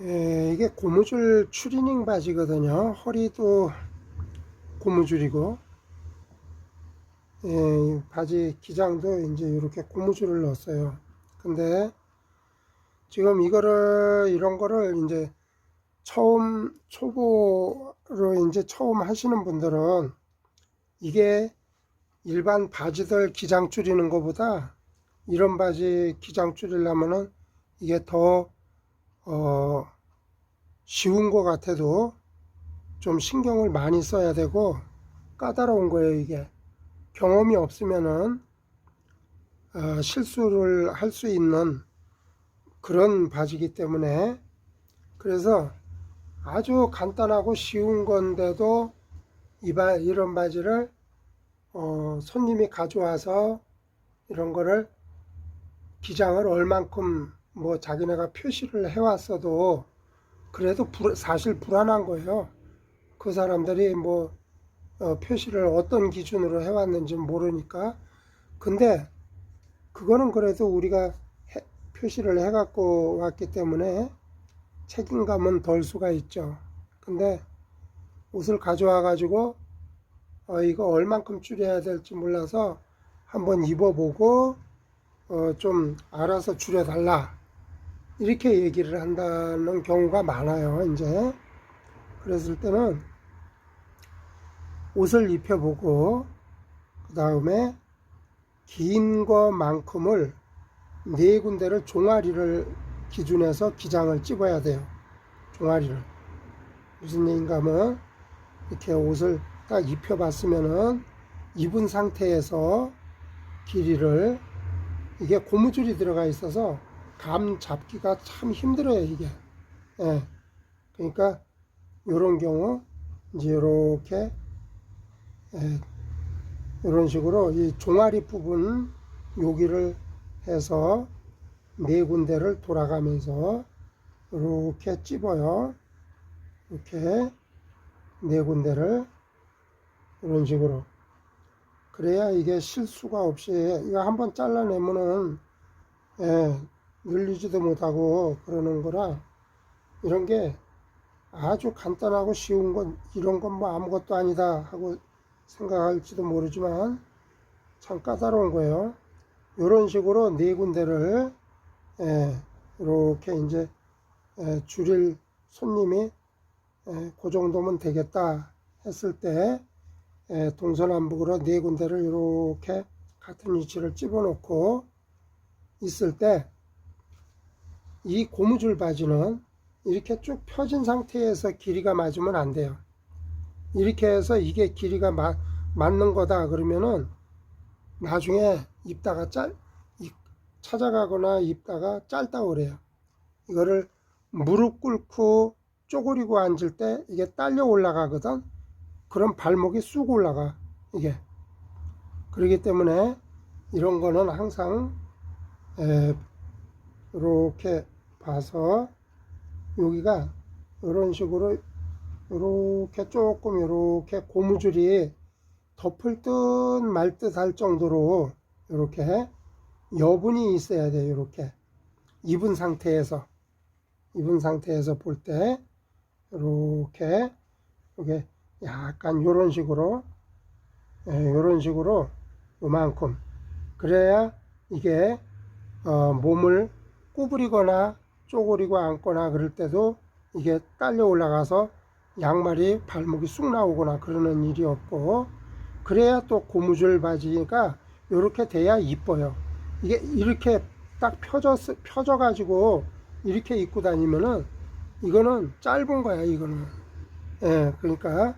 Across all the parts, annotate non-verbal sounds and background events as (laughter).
예, 이게 고무줄 추리닝 바지거든요. 허리도 고무줄이고, 예, 이 바지 기장도 이제 이렇게 고무줄을 넣었어요. 근데 지금 이거를, 이런 거를 이제 처음, 초보로 이제 처음 하시는 분들은 이게 일반 바지들 기장 줄이는 것보다 이런 바지 기장 줄이려면은 이게 더 어, 쉬운 것 같아도 좀 신경을 많이 써야 되고 까다로운 거예요, 이게. 경험이 없으면은 어, 실수를 할 수 있는 그런 바지기 때문에 그래서 아주 간단하고 쉬운 건데도 이 바, 이런 바지를 어, 손님이 가져와서 이런 거를 기장을 얼만큼 뭐 자기네가 표시를 해왔어도 그래도 불- 사실 불안한 거예요. 그 사람들이 뭐 어, 표시를 어떤 기준으로 해왔는지 모르니까. 근데 그거는 그래도 우리가 해- 표시를 해갖고 왔기 때문에 책임감은 덜 수가 있죠. 근데 옷을 가져와 가지고 어, 이거 얼만큼 줄여야 될지 몰라서 한번 입어보고 어, 좀 알아서 줄여달라 이렇게 얘기를 한다는 경우가 많아요 이제. 그랬을 때는 옷을 입혀보고 그 다음에 긴 거만큼을 네 군데를 종아리를 기준해서 기장을 찝어야 돼요 종아리를. 무슨 얘기인가 하면 이렇게 옷을 딱 입혀봤으면은 입은 상태에서 길이를 이게 고무줄이 들어가 있어서 감 잡기가 참 힘들어요 이게. 예. 그러니까 이런 경우 이제 이렇게 예, 이런 식으로 이 종아리 부분 여기를 해서 네 군데를 돌아가면서 이렇게 찝어요. 이렇게 네 군데를 이런 식으로. 그래야 이게 실수가 없이 이거 한번 잘라내면은 예, 늘리지도 못하고 그러는 거라 이런 게 아주 간단하고 쉬운 건 이런 건 뭐 아무것도 아니다 하고 생각할지도 모르지만 참 까다로운 거예요. 이런 식으로 네 군데를 예, 이렇게 이제 예, 줄일 손님이 예, 그 정도면 되겠다 했을 때 예, 동서남북으로 네 군데를 이렇게 같은 위치를 집어넣고 있을 때 이 고무줄 바지는 이렇게 쭉 펴진 상태에서 길이가 맞으면 안 돼요. 이렇게 해서 이게 길이가 마- 맞는 거다 그러면은 나중에 입다가 짤 이- 찾아가거나 입다가 짧다 그래요. 이거를 무릎 꿇고 쪼그리고 앉을 때 이게 딸려 올라가거든. 그럼 발목이 쑥 올라가 이게. 그렇기 때문에 이런 거는 항상 에, 이렇게 봐서 여기가 이런 식으로 이렇게 조금 이렇게 고무줄이 덮을 듯 말 듯 할 정도로 이렇게 여분이 있어야 돼요. 이렇게 입은 상태에서 입은 상태에서 볼 때 이렇게 이게 약간 이런 식으로 이런 식으로 요만큼 그래야 이게 어, 몸을 구부리거나 쪼그리고 앉거나 그럴 때도 이게 딸려 올라가서 양말이 발목이 쑥 나오거나 그러는 일이 없고 그래야 또 고무줄 바지가 이렇게 돼야 이뻐요. 이게 이렇게 딱 펴져 펴져 가지고 이렇게 입고 다니면은 이거는 짧은 거야 이거는. 예, 그러니까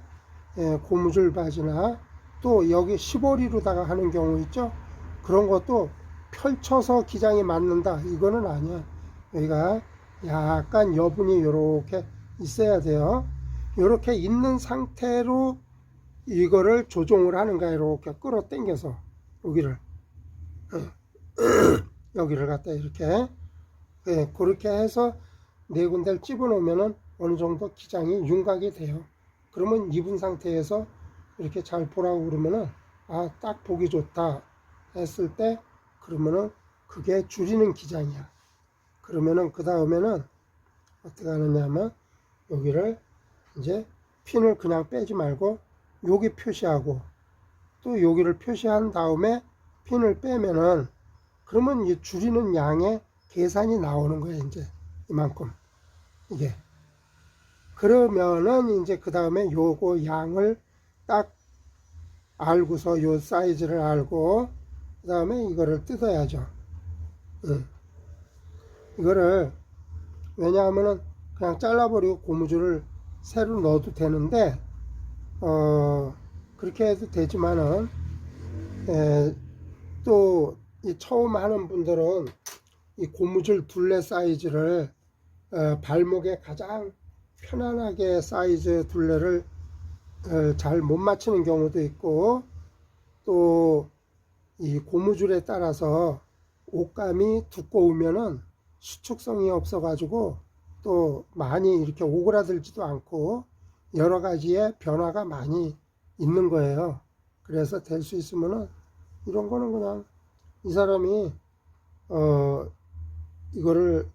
예, 고무줄 바지나 또 여기 시보리로다가 하는 경우 있죠. 그런 것도 펼쳐서 기장이 맞는다. 이거는 아니야. 여기가 약간 여분이 이렇게 있어야 돼요. 이렇게 있는 상태로 이거를 조종을 하는 거야. 이렇게 끌어 당겨서 여기를 (clears throat) 여기를 갖다 이렇게 예, 그렇게 해서 네 군데를 집어 놓으면은 어느 정도 기장이 윤곽이 돼요. 그러면 입은 상태에서 이렇게 잘 보라고 그러면은 아 딱 보기 좋다 했을 때 그러면은 그게 줄이는 기장이야. 그러면은 그 다음에는 어떻게 하느냐면 여기를 이제 핀을 그냥 빼지 말고 여기 표시하고 또 여기를 표시한 다음에 핀을 빼면은 그러면 이 줄이는 양의 계산이 나오는 거예요 이제 이만큼 이게 그러면은 이제 그 다음에 요거 양을 딱 알고서 요 사이즈를 알고 그 다음에 이거를 뜯어야죠 응. 이거를 왜냐하면은 그냥 잘라버리고 고무줄을 새로 넣어도 되는데 어 그렇게 해도 되지만은 또 이 처음 하는 분들은 이 고무줄 둘레 사이즈를 어, 발목에 가장 편안하게 사이즈 둘레를 어, 잘못 맞추는 경우도 있고 또 이 고무줄에 따라서 옷감이 두꺼우면은 수축성이 없어 가지고 또 많이 이렇게 오그라들지도 않고 여러 가지의 변화가 많이 있는 거예요. 그래서 될 수 있으면은 이런 거는 그냥 이 사람이 어 이거를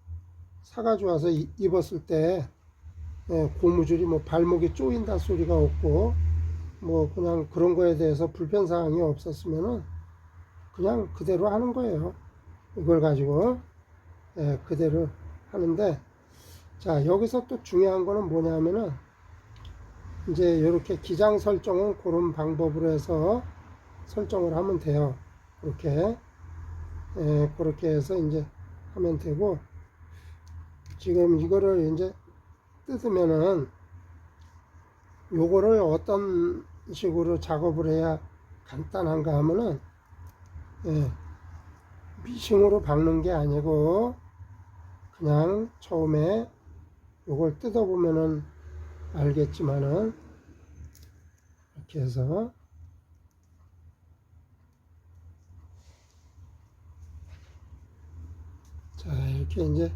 사가지고 와서 이- 입었을 때 예, 고무줄이 뭐 발목이 쪼인다 소리가 없고 뭐 그냥 그런 거에 대해서 불편 사항이 없었으면은 그냥 그대로 하는 거예요. 이걸 가지고 예, 그대로 하는데 자 여기서 또 중요한 거는 뭐냐면은 이제 이렇게 기장 설정은 그런 방법으로 해서 설정을 하면 돼요. 그렇게 예, 그렇게 해서 이제 하면 되고 지금 이거를 이제 뜯으면은 요거를 어떤 식으로 작업을 해야 간단한가 하면은 예, 미싱으로 박는 게 아니고 그냥 처음에 요걸 뜯어보면은 알겠지만은 이렇게 해서 자 이렇게 이제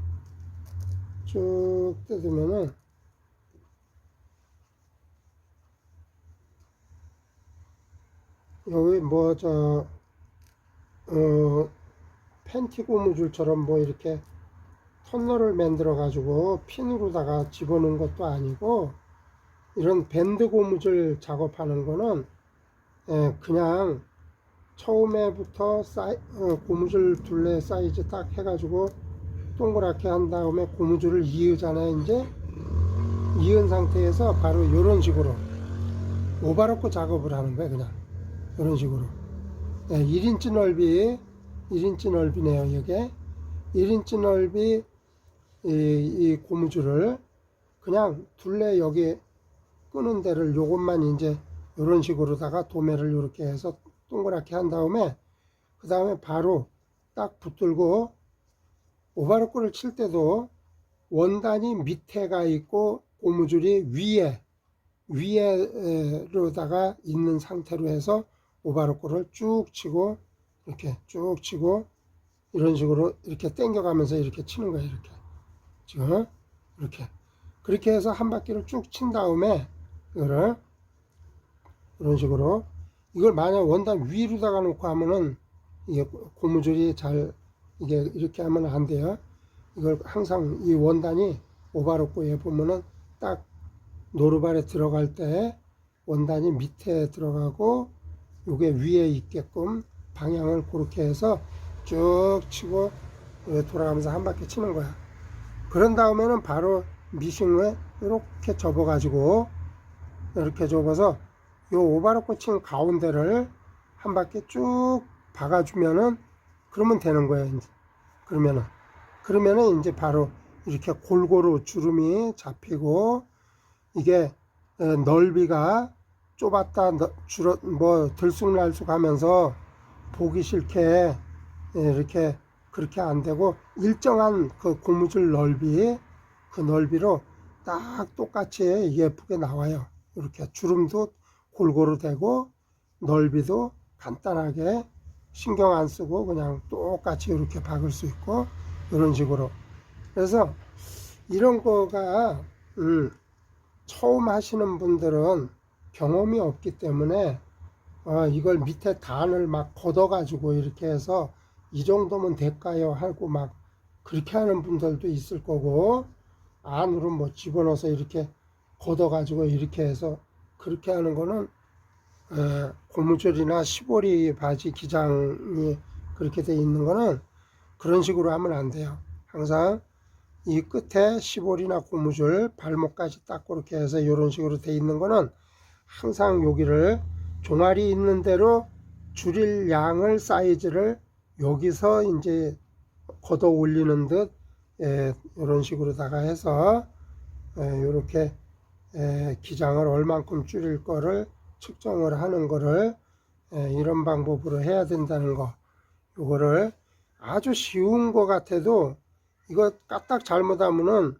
쭉 뜯으면은 여기 뭐저 어, 팬티 고무줄처럼 뭐 이렇게 터널을 만들어 가지고 핀으로다가 집어넣은 것도 아니고 이런 밴드 고무줄 작업하는 거는 예, 그냥 처음에부터 사이, 어, 고무줄 둘레 사이즈 딱 해가지고 동그랗게 한 다음에 고무줄을 이으잖아요 이제. 이은 상태에서 바로 이런 식으로 오바로코 작업을 하는 거예요 그냥. 이런 식으로 네, 1인치 넓이 1인치 넓이네요 이게. 1인치 넓이 이, 이 고무줄을 그냥 둘레 여기 끄는 데를 요것만 이제 이런 식으로다가 도매를 이렇게 해서 동그랗게 한 다음에 그 다음에 바로 딱 붙들고 오바로코를 칠 때도 원단이 밑에가 있고 고무줄이 위에 위에로다가 있는 상태로 해서 오바로코를 쭉 치고 이렇게 쭉 치고 이런 식으로 이렇게 당겨가면서 이렇게 치는 거예요 이렇게 지금 이렇게 그렇게 해서 한 바퀴를 쭉 친 다음에 이거를 이런 식으로 이걸 만약 원단 위로다가 놓고 하면은 이게 고무줄이 잘 이게 이렇게 하면 안 돼요. 이걸 항상 이 원단이 오바로코에 보면은 딱 노루발에 들어갈 때 원단이 밑에 들어가고 요게 위에 있게끔 방향을 그렇게 해서 쭉 치고 이렇게 돌아가면서 한 바퀴 치는 거야. 그런 다음에는 바로 미싱을 이렇게 접어 가지고 이렇게 접어서 요 오바로코 친 가운데를 한 바퀴 쭉 박아주면은 그러면 되는 거예요. 이제. 그러면은 그러면은 이제 바로 이렇게 골고루 주름이 잡히고 이게 에, 넓이가 좁았다 너- 줄어 뭐 들쑥날쑥 하면서 보기 싫게 예, 이렇게 그렇게 안 되고 일정한 그 고무줄 넓이 그 넓이로 딱 똑같이 예쁘게 나와요. 이렇게 주름도 골고루 되고 넓이도 간단하게 신경 안 쓰고 그냥 똑같이 이렇게 박을 수 있고 이런 식으로 그래서 이런 거가 음, 처음 하시는 분들은 경험이 없기 때문에 어, 이걸 밑에 단을 막 걷어 가지고 이렇게 해서 이 정도면 될까요 하고 막 그렇게 하는 분들도 있을 거고 안으로 뭐 집어넣어서 이렇게 걷어가지고 이렇게 해서 그렇게 하는 거는 에, 고무줄이나 시보리 바지 기장이 그렇게 돼 있는 거는 그런 식으로 하면 안 돼요. 항상 이 끝에 시볼이나 고무줄 발목까지 딱 그렇게 해서 이런 식으로 돼 있는 거는 항상 여기를 종아리 있는 대로 줄일 양을 사이즈를 여기서 이제 걷어 올리는 듯 예, 이런 식으로다가 해서 예, 이렇게 예, 기장을 얼만큼 줄일 거를 측정을 하는 거를 예, 이런 방법으로 해야 된다는 거 요거를 아주 쉬운 거 같아도 이거 까딱 잘못하면은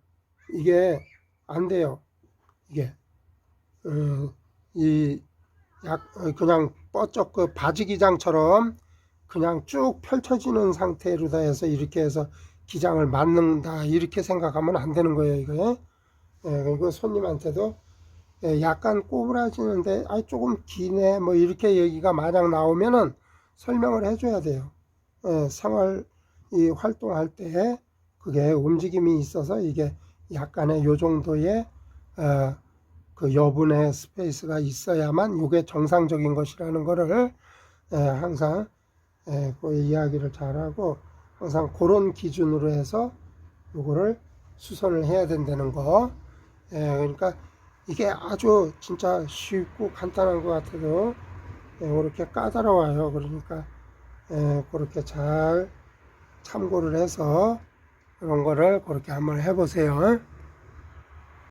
이게 안 돼요. 이게 어, 이약 어, 그냥 뻗쩍 그 바지 기장처럼 그냥 쭉 펼쳐지는 상태로 다 해서 이렇게 해서 기장을 맞는다 이렇게 생각하면 안 되는 거예요 이거. 예, 그리고 손님한테도 예, 약간 꼬부라지는데 아 조금 기네 뭐 이렇게 얘기가 만약 나오면은 설명을 해줘야 돼요. 예, 생활 이 활동할 때 그게 움직임이 있어서 이게 약간의 요 정도의 어, 그 여분의 스페이스가 있어야만 이게 정상적인 것이라는 거를 예, 항상 예, 그 이야기를 잘하고 항상 그런 기준으로 해서 요거를 수선을 해야 된다는 거. 예, 그러니까 이게 아주 진짜 쉽고 간단한 것 같아도 예, 그렇게 까다로워요. 그러니까 예, 그렇게 잘 참고를 해서 그런 거를 그렇게 한번 해보세요.